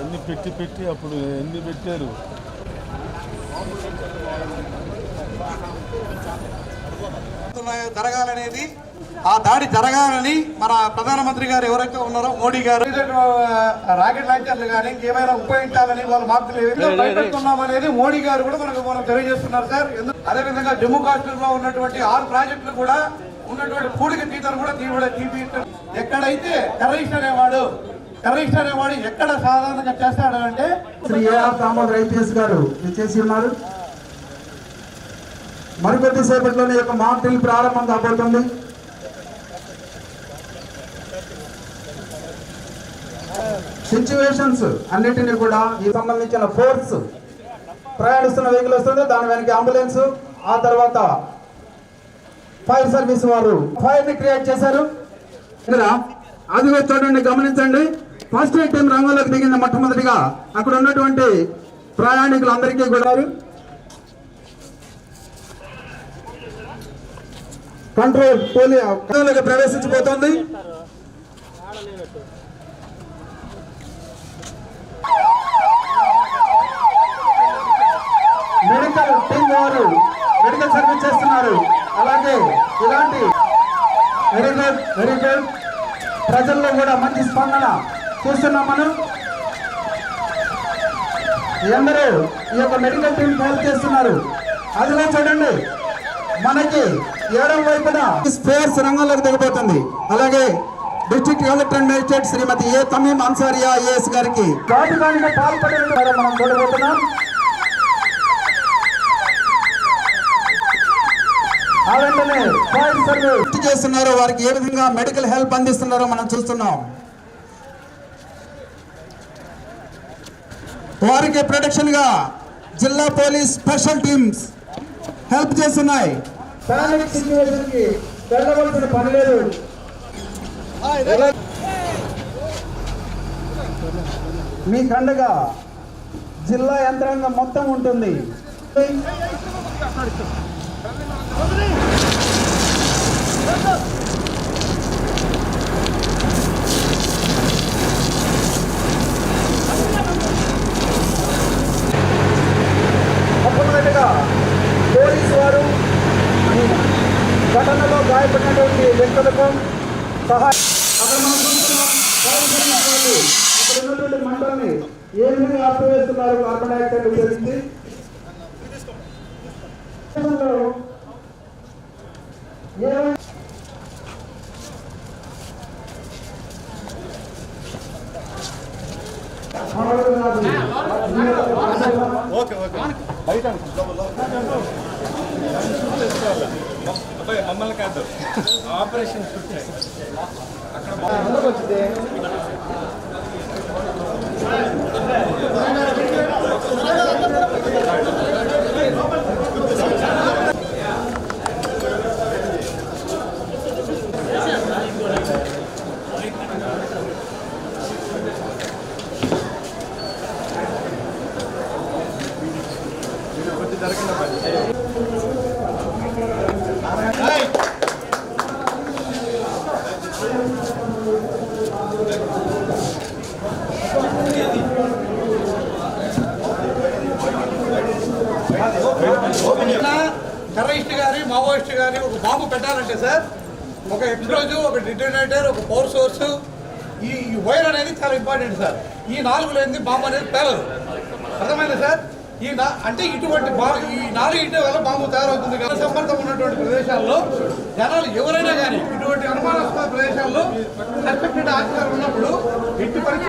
అన్నీ పెట్టి పెట్టి అప్పుడు ఎన్ని పెట్టారు? జరగాలనేది ఆ దాడి జరగాలని మన ప్రధానమంత్రి గారు ఎవరైతే ఉన్నారో మోడీ గారు. రాకెట్ లాంచర్లు కానీ ఇంకేమైనా ఉపయోగించాలని వాళ్ళు మార్పులు ఏ విధంగా భయపెడుతున్నాం అనేది మోడీ గారు కూడా మనకు మనం తెలియజేస్తున్నారు సార్. అదేవిధంగా జమ్మూ కాశ్మీర్లో ఉన్నటువంటి ఆరు ప్రాజెక్టులు కూడా ఉన్నటువంటి పూడిక తీతలు కూడా తీవ్ర తీపి ఎక్కడైతే టెర్రరిస్ట్ అనేవాడు టెర్రరిస్ట్ అనేవాడు ఎక్కడ సాధారణంగా చేస్తాడు అంటే శ్రీ ఏఆర్ దామోదర్ ఐపీఎస్ గారు చేసి ఉన్నారు. మరికొద్ది సేపట్లోనే ఈ యొక్క మాక్ డ్రిల్ ప్రారంభం కాబోతుంది. సిచ్యువేషన్స్ అన్నిటిని కూడా ఈ సంబంధించిన ఫోర్స్ ప్రయాణిస్తున్న వెహికల్ వస్తుంది. దాని వెనక అంబులెన్స్ ఆ తర్వాత ఫైర్ సర్వీస్ వారు ఫైర్ని క్రియేట్ చేశారు. ఇక్కడ అదిగో చూడండి గమనించండి. ఫస్ట్ ఎయిడ్ టైం రంగంలోకి దిగింది మొట్టమొదటిగా. అక్కడ ఉన్నటువంటి ప్రయాణికులందరికీ కూడా కంట్రోల్ పోలియో ప్రవేశించిపోతుంది. మెడికల్ టీం వారు మెడికల్ సర్వీస్ చేస్తున్నారు. అలాగే ఇలాంటి వెరీ గుడ్ వెరీ గుడ్. ప్రజల్లో కూడా మంచి స్పందన చూస్తున్నాం మనం. ఎందరూ ఈ యొక్క మెడికల్ టీం హెల్ప్ చేస్తున్నారు. అదిలో చూడండి మనకి ఏడవ వైపున స్పేర్స్ రంగంలోకి దిగబోతుంది. అలాగే district collector magistrate Shrimati A Tameem Ansariya IAS గారికి. మనం చూడబోతున్నాం చేస్తున్నారో వారికి ఏ విధంగా మెడికల్ హెల్ప్ అందిస్తున్నారో మనం చూస్తున్నాం. వారికి ప్రొటెక్షన్గా జిల్లా పోలీస్ స్పెషల్ టీమ్స్ హెల్ప్ చేస్తున్నాయి. పానిక్ సిచ్యువేషన్కి వెళ్ళవలసిన పని లేదు. మీ కండగా జిల్లా యంత్రాంగం మొత్తం ఉంటుంది. మొట్టమొదటిగా పోలీసు వారు ఘటనలో గాయపడినటువంటి వ్యక్తులకు సహాయం. అక్కడ మనం చూస్తున్నాం ఫైర్ సర్వీస్ వాళ్ళు అక్కడ ఉన్నటువంటి మంటల్ని ఏ విధంగా ఆపివేస్తున్నారు కార్బన్ డైఆక్సైడ్ ఉపయోగించి? A okay okay. బయట అబ్బాయి మమ్మల్ని కాదు. ఆపరేషన్ అక్కడ షూట్ టెర్రరిస్ట్ గారి మావోయిస్ట్ గారి ఒక బాంబు పెట్టాలంటే సార్ ఒక ఎక్స్ప్లోజివ్ ఒక డిటోనేటర్ ఒక పవర్ సోర్స్ ఈ ఈ వైర్ అనేది చాలా ఇంపార్టెంట్ సార్. ఈ నాలుగు లేనిది బాంబు అనేది పేలదు అర్థమైంది సార్? ఈ అంటే ఇటువంటి బా ఈ నాలుగు ఇంటి వల్ల బాంబు తయారవుతుంది కదా సంబంధం ఉన్నటువంటి ప్రదేశాల్లో జనాలు ఎవరైనా కానీ ఇటువంటి అనుమానాస్పద ప్రదేశాల్లో సస్పెక్టెడ్ ఆఫీసర్ ఉన్నప్పుడు ఎట్టి పరిస్థితి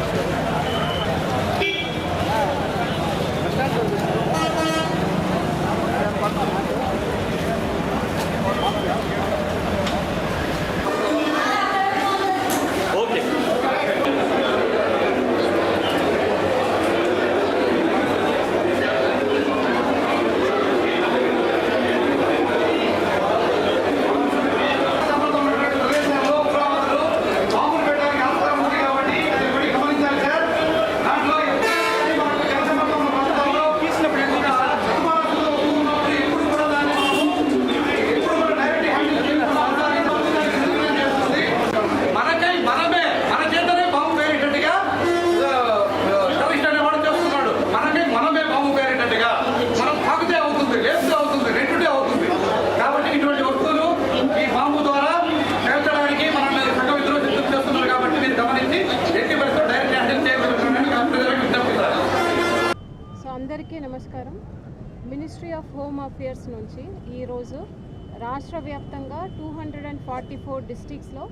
మినిస్ట్రీ ఆఫ్ హోమ్ అఫేర్స్ నుంచి ఈరోజు రాష్ట్ర వ్యాప్తంగా two hundred and forty four డిస్టిక్స్లో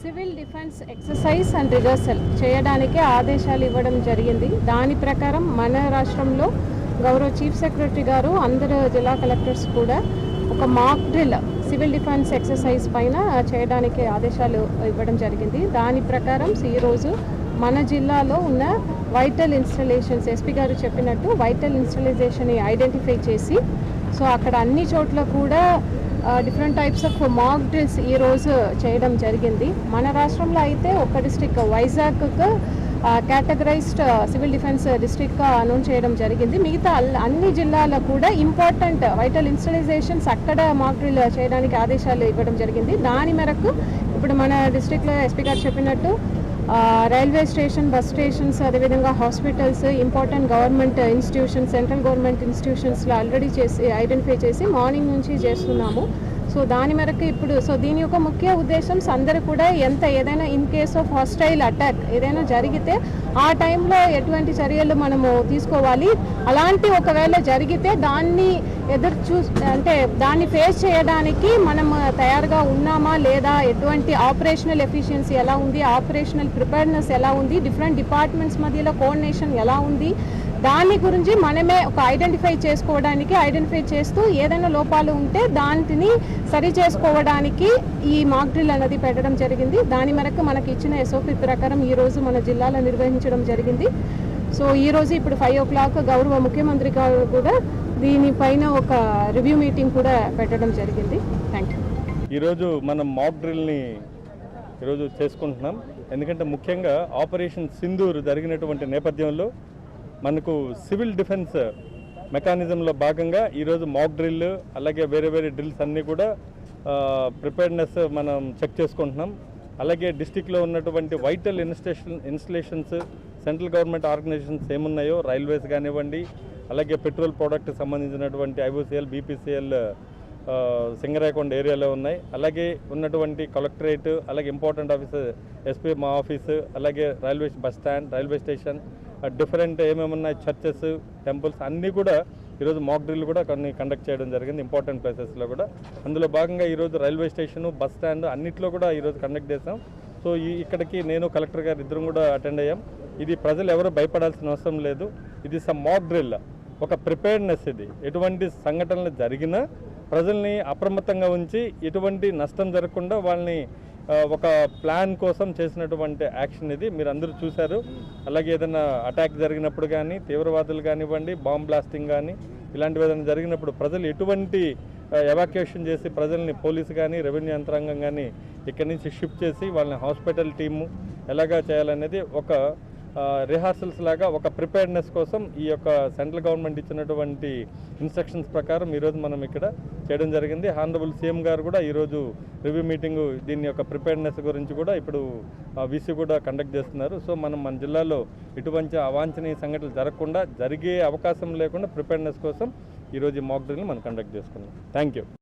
civil defence exercise and rehearsal చేయడానికి ఆదేశాలు ఇవ్వడం జరిగింది. దాని ప్రకారం మన రాష్ట్రంలో గౌరవ చీఫ్ సెక్రటరీ గారు అందరు జిల్లా కలెక్టర్స్ కూడా ఒక mock drill civil defence exercise పైన చేయడానికి ఆదేశాలు ఇవ్వడం జరిగింది. దాని ప్రకారం ఈరోజు మన జిల్లాలో ఉన్న వైటల్ ఇన్స్టలేషన్స్ ఎస్పీ గారు చెప్పినట్టు వైటల్ ఇన్స్టలైజేషన్ని ఐడెంటిఫై చేసి సో అక్కడ అన్ని చోట్ల కూడా different types of mock drills ఈరోజు చేయడం జరిగింది. మన రాష్ట్రంలో అయితే ఒక డిస్టిక్ వైజాగ్కు కేటగరైజ్డ్ సివిల్ డిఫెన్స్ డిస్ట్రిక్ట్గా అనౌన్స్ చేయడం జరిగింది. మిగతా అన్ని జిల్లాలో కూడా ఇంపార్టెంట్ వైటల్ ఇన్స్టలైజేషన్స్ అక్కడ మాక్ డ్రిల్ చేయడానికి ఆదేశాలు ఇవ్వడం జరిగింది. దాని మేరకు ఇప్పుడు మన డిస్ట్రిక్ట్లో ఎస్పీ గారు చెప్పినట్టు రైల్వే స్టేషన్ బస్ స్టేషన్స్ అదేవిధంగా hospitals important government institutions central government ఇన్స్టిట్యూషన్స్లో already చేసి ఐడెంటిఫై చేసి మార్నింగ్ నుంచి చేస్తున్నాము. సో దాని మేరకు ఇప్పుడు సో దీని యొక్క ముఖ్య ఉద్దేశం అందరూ కూడా ఎంత ఏదైనా in case of hostile attack ఏదైనా జరిగితే ఆ టైంలో ఎటువంటి చర్యలు మనము తీసుకోవాలి. అలాంటి ఒకవేళ జరిగితే దాన్ని ఎదురు చూ అంటే దాన్ని ఫేస్ చేయడానికి మనం తయారుగా ఉన్నామా లేదా ఎటువంటి ఆపరేషనల్ ఎఫిషియన్సీ ఎలా ఉంది ఆపరేషనల్ ప్రిపేర్నెస్ ఎలా ఉంది డిఫరెంట్ డిపార్ట్మెంట్స్ మధ్యలో కోఆర్డినేషన్ ఎలా ఉంది దాని గురించి మనమే ఒక ఐడెంటిఫై చేసుకోవడానికి ఐడెంటిఫై చేస్తూ ఏదైనా లోపాలు ఉంటే దానిని సరి చేసుకోవడానికి ఈ మాక్ డ్రిల్ అనేది పెట్టడం జరిగింది. దాని మేరకు మనకి ఇచ్చిన ఎస్ఓపి ప్రకారం ఈ రోజు మన జిల్లాలో నిర్వహించడం జరిగింది. సో ఈ రోజు ఇప్పుడు ఫైవ్ ఓ క్లాక్ గౌరవ ముఖ్యమంత్రి గారు కూడా దీనిపైన ఒక రివ్యూ మీటింగ్ కూడా పెట్టడం జరిగింది. థ్యాంక్ యూ ఈరోజు మనం మాక్ డ్రిల్ని ఈరోజు చేసుకుంటున్నాం. ఎందుకంటే ముఖ్యంగా ఆపరేషన్ సింధూర్ జరిగినటువంటి నేపథ్యంలో మనకు సివిల్ డిఫెన్స్ మెకానిజంలో భాగంగా ఈరోజు మాక్ డ్రిల్ అలాగే వేరే వేరే డ్రిల్స్ అన్నీ కూడా ప్రిపేర్నెస్ మనం చెక్ చేసుకుంటున్నాం. అలాగే డిస్టిక్లో ఉన్నటువంటి vital installation installations central government organisations ఏమున్నాయో రైల్వేస్ కానివ్వండి అలాగే పెట్రోల్ ప్రోడక్ట్ సంబంధించినటువంటి ఐఓసిఎల్ బీపీసీఎల్ సింగరాయకొండ ఏరియాలో ఉన్నాయి. అలాగే ఉన్నటువంటి కలెక్టరేట్ అలాగే ఇంపార్టెంట్ ఆఫీస్ ఎస్పీ మా ఆఫీసు అలాగే railway bus stand railway station different ఏమేమి ఉన్నాయి చర్చెస్ టెంపుల్స్ అన్నీ కూడా ఈరోజు మాక్ డ్రిల్ కూడా కొన్ని కండక్ట్ చేయడం జరిగింది ఇంపార్టెంట్ ప్లేసెస్లో కూడా. అందులో భాగంగా ఈరోజు రైల్వే స్టేషన్ బస్ స్టాండ్ అన్నిట్లో కూడా ఈరోజు కండక్ట్ చేసాం సో ఈ ఇక్కడికి నేను కలెక్టర్ గారు ఇద్దరం కూడా అటెండ్ అయ్యాం. ఇది ప్రజలు ఎవరు భయపడాల్సిన అవసరం లేదు. ఇది సమ్ మాక్ డ్రిల్ ఒక ప్రిపేర్నెస్ ఇది. ఎటువంటి సంఘటనలు జరిగినా ప్రజల్ని అప్రమత్తంగా ఉంచి ఎటువంటి నష్టం జరగకుండా వాళ్ళని ఒక ప్లాన్ కోసం చేసినటువంటి యాక్షన్ ఇది. మీరు అందరూ చూశారు. అలాగే ఏదైనా అటాక్ జరిగినప్పుడు కానీ తీవ్రవాదులు కానివ్వండి బాంబ్ బ్లాస్టింగ్ కానీ ఇలాంటివి ఏదైనా జరిగినప్పుడు ప్రజలు ఎటువంటి ఎవాక్యుయేషన్ చేసి ప్రజల్ని పోలీసు కానీ రెవెన్యూ యంత్రాంగం కానీ ఇక్కడి నుంచి షిఫ్ట్ చేసి వాళ్ళని హాస్పిటల్ టీము ఎలాగా చేయాలనేది ఒక రిహార్సల్స్ లాగా ఒక ప్రిపేర్నెస్ కోసం ఈ యొక్క సెంట్రల్ గవర్నమెంట్ ఇచ్చినటువంటి ఇన్స్ట్రక్షన్స్ ప్రకారం ఈరోజు మనం ఇక్కడ చేయడం జరిగింది. హానరబుల్ సీఎం గారు కూడా ఈరోజు రివ్యూ మీటింగ్ దీని యొక్క ప్రిపేర్నెస్ గురించి కూడా ఇప్పుడు వీసీ కూడా కండక్ట్ చేస్తున్నారు. సో మనం మన జిల్లాలో ఇటువంటి అవాంఛనీయ సంఘటనలు జరగకుండా జరిగే అవకాశం లేకుండా ప్రిపేర్నెస్ కోసం ఈరోజు ఈ మాక్ డ్రిల్ని మనం కండక్ట్ చేసుకున్నాం. Thank you